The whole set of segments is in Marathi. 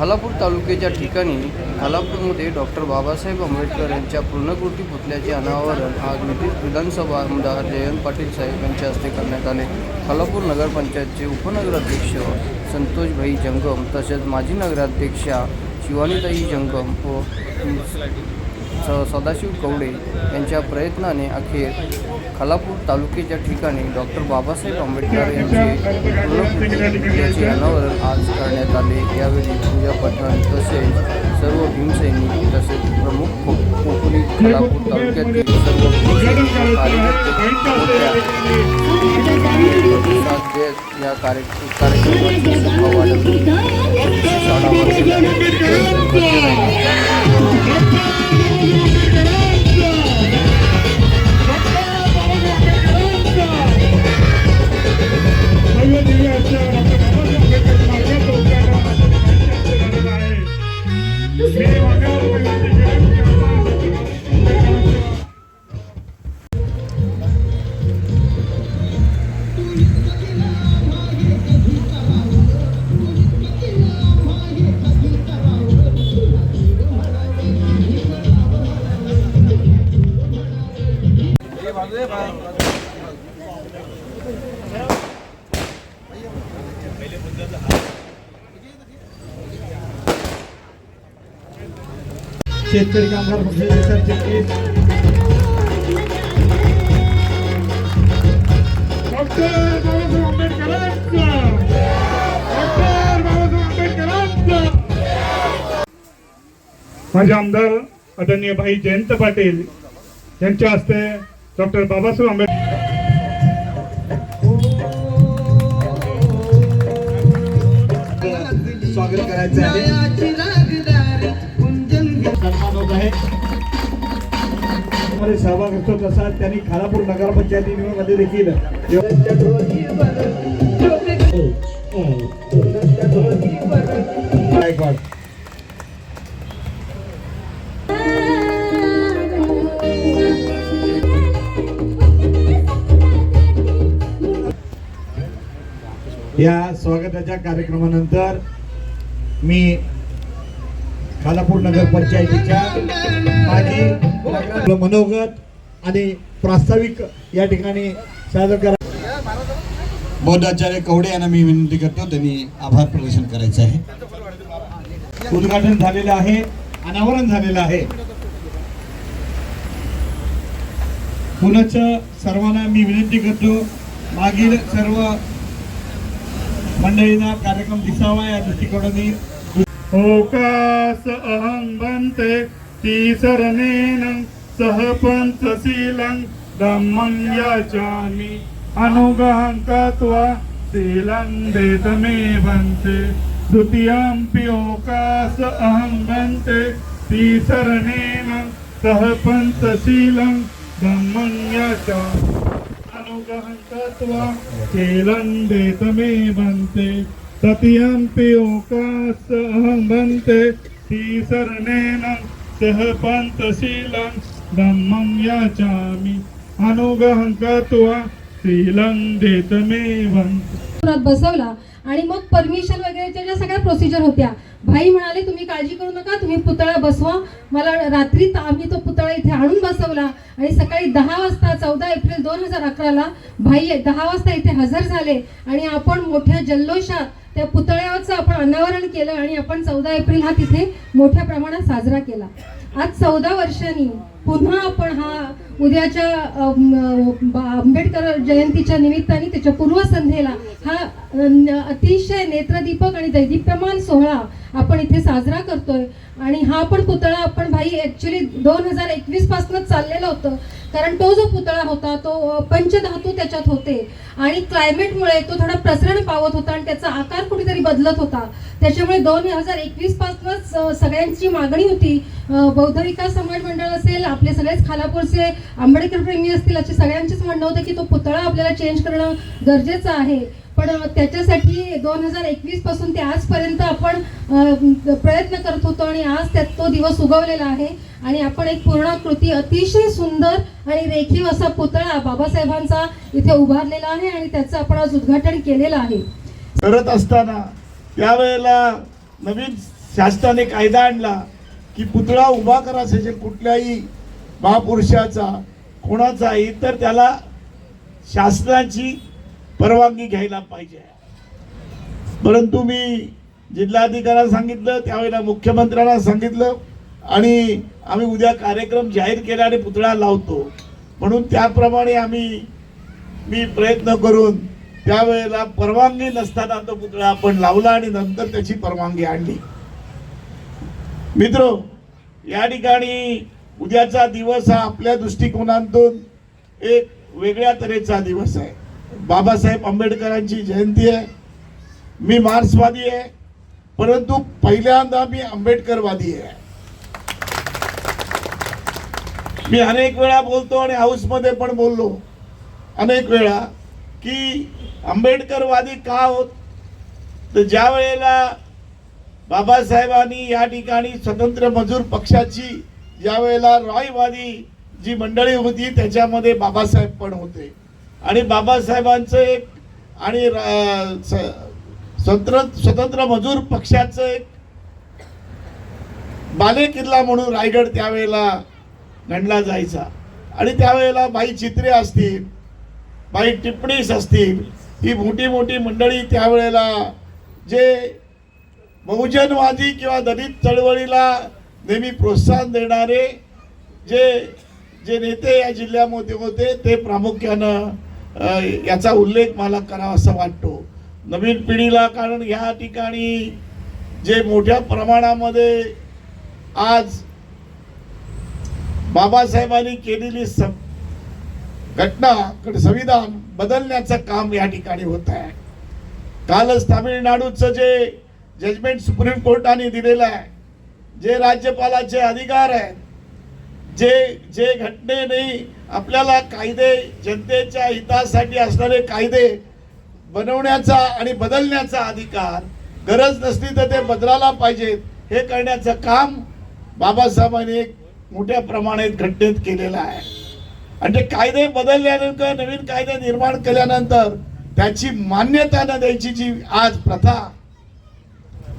खालापूर तालुक्याच्या ठिकाणी खालापूरमध्ये डॉक्टर बाबासाहेब आंबेडकर यांच्या पूर्णकृती पुतल्याचे अनावरण आज विधानसभा आमदार जयंत पाटील साहेब यांच्या हस्ते करण्यात आले. खालापूर नगरपंचायतचे उपनगराध्यक्ष संतोषभाई जंगम तसेच माजी नगराध्यक्षा शिवानीताई जंगम व स सदाशिव कवडे यांच्या प्रयत्नाने अखेर खालापूर तालुक्याच्या ठिकाणी डॉक्टर बाबासाहेब आंबेडकर यांचे अनावरण आज करण्यात आले. यावेळी पूजा पठाण तसेच सर्व भीमसैनिक तसेच प्रमुख कोकणी खालापूर तालुक्यातील सर्व कार्यकर्ते या कार्य कार्यक्रमाची You'll an answer. शेतकरी कामगार पक्षाचे डॉक्टर माझे आमदार आदरणीय भाई जयंत पाटील यांच्या हस्ते डॉक्टर बाबासाहेब आंबेडकर स्वागत करायचं आहे. सहभाग असतो तसा. त्यांनी खालापूर नगरपंचायतीमध्ये देखील गायकवाड या स्वागताच्या कार्यक्रमानंतर मी खालापूर नगर पंचायतीच्या माजी नगराध्यक्ष मनोगत आणि प्रास्ताविक या ठिकाणी सादर करा. बौद्धाचार्य कवडे यांना मी विनंती करतो त्यांनी आभार प्रदर्शन करायचं आहे. उद्घाटन झालेलं आहे अनावरण झालेलं आहे. पुनच सर्वांना मी विनंती करतो मागील सर्व मंडळींना कार्यक्रम दिसावा या दृष्टिकोनाने. ओकास अहं भन्ते तीसरणेन सह पंचशीलं धम्मं याचामि अनुगहं कृत्वा शीलं देत मे भन्ते द्वितीयंपि ओकास अहं भन्ते तीसरणेन सह पंचशीलं धम्मं याचामि। अनुगहं कृत्वा शीलं भन्ते तृतीयंपि ओकास अहं भन्ते तीसरणेन सह पन्तशीलं धम्मं याचामि अनुगहं पुरात बसवला आणि मग परमिशन वगैरेच्या ज्या सगळ्या प्रोसिजर होत्या भाई म्हणाले तुम्ही काळजी करू नका तुम्ही पुतळा बसवा. मला रात्री आम्ही तो पुतळा इथे आणून बसवला आणि सकाळी दहा वाजता चौदा एप्रिल दोन हजार अकराला भाई दहा वाजता इथे हजर झाले आणि आपण मोठ्या जल्लोषात त्या पुतळ्याचं आपण अनावरण केलं आणि आपण चौदा एप्रिल हा तिथे मोठ्या प्रमाणात साजरा केला. आज चौदा वर्षांनी पुन्हा आपण हा उद्याच्या बा- आंबेडकर जयंतीच्या निमित्ताने त्याच्या पूर्वसंध्येला हा अतिशय नेत्रदीपक आणि दैदीप्यमान सोहळा आपण इथे साजरा करतोय. आणि हा पण पुतळा आपण भाई ऍक्च्युली दोन हजार एकवीस पासूनच चाललेलं होतं. कारण तो जो पुतळा होता तो पंचधातू त्याच्यात होते. आणि क्लायमेटमुळे तो थोडा प्रसरण पावत होता आणि त्याचा आकार कुठेतरी बदलत होता. त्याच्यामुळे दोन हजार एकवीस पासूनच सगळ्यांची मागणी होती. बौद्ध विकास समाज मंडळ असेल आपले सगळेच खालापूरचे आंबेडकर प्रेमी असतील असे सगळ्यांचेच म्हणणं होतं की तो पुतळा आपल्याला चेंज करणं गरजेचं आहे. पण त्याच्यासाठी दोन हजार एकवीसपासून ते आजपर्यंत आपण प्रयत्न करत होतो आणि आज त्यात तो दिवस उगवलेला आहे. आणि आपण एक पूर्णाकृती अतिशय सुंदर आणि रेखीव असा पुतळा बाबासाहेबांचा इथे उभारलेला आहे आणि त्याचं आपण आज उद्घाटन केलेलं आहे. करत असताना त्यावेळेला नवीन शासनाने कायदा आणला की पुतळा उभा करा असेल कुठल्याही महापुरुषाचा कोणाचाही तर त्याला शासनाची परवानगी घ्यायला पाहिजे. परंतु मी जिल्हाधिकाऱ्यांना सांगितलं त्यावेळेला मुख्यमंत्र्यांना सांगितलं आणि आम्ही उद्या कार्यक्रम जाहीर केला आणि पुतळा लावतो. म्हणून त्याप्रमाणे आम्ही मी प्रयत्न करून त्यावेळेला परवानगी नसताना तो पुतळा आपण लावला आणि नंतर त्याची परवानगी आणली. मित्र या ठिकाणी उद्याचा दिवस हा आपल्या दृष्टिकोनातून एक वेगळ्या तऱ्हेचा दिवस आहे. बाबासाहेब आंबेडकरांची जयंती आहे. मी मार्क्सवादी आहे परंतु पहिल्यांदा मी आंबेडकरवादी आहे. मी अनेक वेळा बोलतो आणि हाऊसमध्ये पण बोललो. अनेक वेळा की आंबेडकरवादी का होत? तर ज्या वेळेला बाबासाहेबांनी या ठिकाणी स्वतंत्र मजूर पक्षाची ज्या वेळेला रॉयवादी जी मंडळी होती त्याच्यामध्ये बाबासाहेब पण होते. आणि बाबासाहेबांचं एक आणि रा- स्वतंत्र स्वतंत्र मजूर पक्षाचं एक बाले किल्ला म्हणून रायगड त्यावेळेला गणला जायचा. आणि त्यावेळेला बाई चित्रे असतील बाई टिप्पणीस असतील ही मोठी मोठी मंडळी त्यावेळेला जे बहुजनवादी किंवा दलित चळवळीला नेहमी प्रोत्साहन देणारे जे जे नेते या जिल्ह्यामध्ये होते ते प्रामुख्यानं याचा उल्लेख मला करावा असा वाटतो. नवीन पिढीला कारण ह्या ठिकाणी जे मोठ्या प्रमाणामध्ये आज बाबासाहेबांनी केलेली सं- घटना संविधान बदलण्याचं काम या ठिकाणी होत आहे. कालच तामिळनाडूचं जे जजमेंट सुप्रीम कोर्टाने दिलेलं आहे जे राज्यपालाचे अधिकार आहेत जे जे घटनेने आपल्याला कायदे जनतेच्या हितासाठी असणारे कायदे बनवण्याचा आणि बदलण्याचा अधिकार गरज नसली तर ते बदलायला पाहिजेत. हे करण्याचं काम बाबासाहेबांनी एक मोठ्या प्रमाणात घटनेत केलेलं आहे. आणि ते कायदे बदलल्यानंतर नवीन कायदे निर्माण केल्यानंतर त्याची मान्यता न द्यायची जी आज प्रथा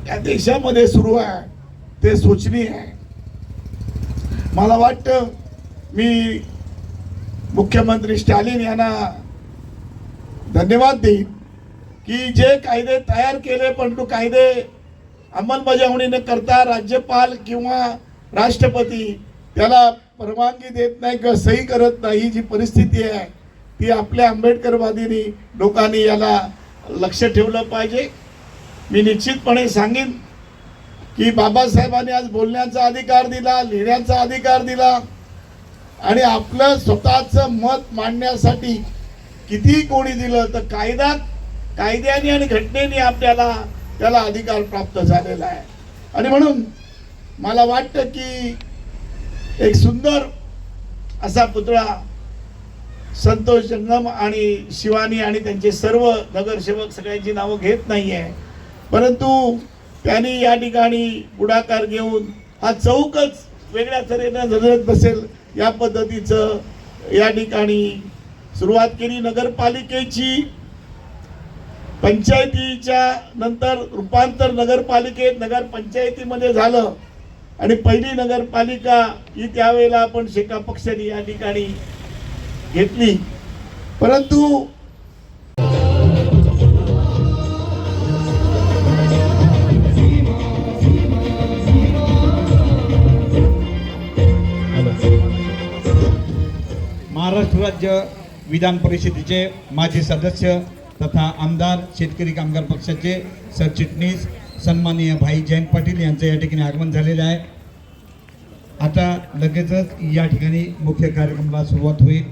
या देशामध्ये सुरू आहे ते सोचनीय आहे. मला वाटतं मी मुख्यमंत्री स्टॅलिन यांना धन्यवाद देईन की जे कायदे तयार केले पण कायदे अंमलबजावणीने करता राज्यपाल किंवा राष्ट्रपती त्याला परवानगी देत नाही किंवा सही करत नाही ही जी परिस्थिती आहे ती आपल्या आंबेडकरवादींनी लोकांनी याला लक्ष ठेवलं पाहिजे. मी निश्चितपणे सांगेन की बाबासाहेबांनी आज बोलण्याचा अधिकार दिला लिहिण्याचा अधिकार दिला. आणि आपलं स्वतःचं मत मांडण्यासाठी किती कोणी दिलं तर कायदा कायद्याने आणि घटनेने आपल्याला त्याला अधिकार प्राप्त झालेला आहे. आणि म्हणून मला वाटतं की एक सुंदर असा पुतळा संतोष जंगम आणि शिवानी आणि त्यांचे सर्व नगरसेवक सगळ्यांची नावं घेत नाही आहे परंतु त्यांनी या ठिकाणी पुढाकार घेऊन हा चौकच वेगळ्या तऱ्हेनं नजरेत बसेल या पद्धतीचं या ठिकाणी सुरुवात केली. नगरपालिकेची पंचायतीच्या नंतर रूपांतर नगरपालिकेत नगरपंचायतीमध्ये झालं. आणि पहिली नगरपालिका ही त्यावेळेला आपण शेका पक्षाने या ठिकाणी घेतली. परंतु महाराष्ट्र राज्य विधान परिषदेचे माजी सदस्य तथा आमदार शेतकरी कामगार पक्षाचे सरचिटणीस सन्माननीय भाई जयंत पाटील यांचं या ठिकाणी आगमन झालेलं आहे. आता लगेचच या ठिकाणी मुख्य कार्यक्रमाला सुरुवात होईल.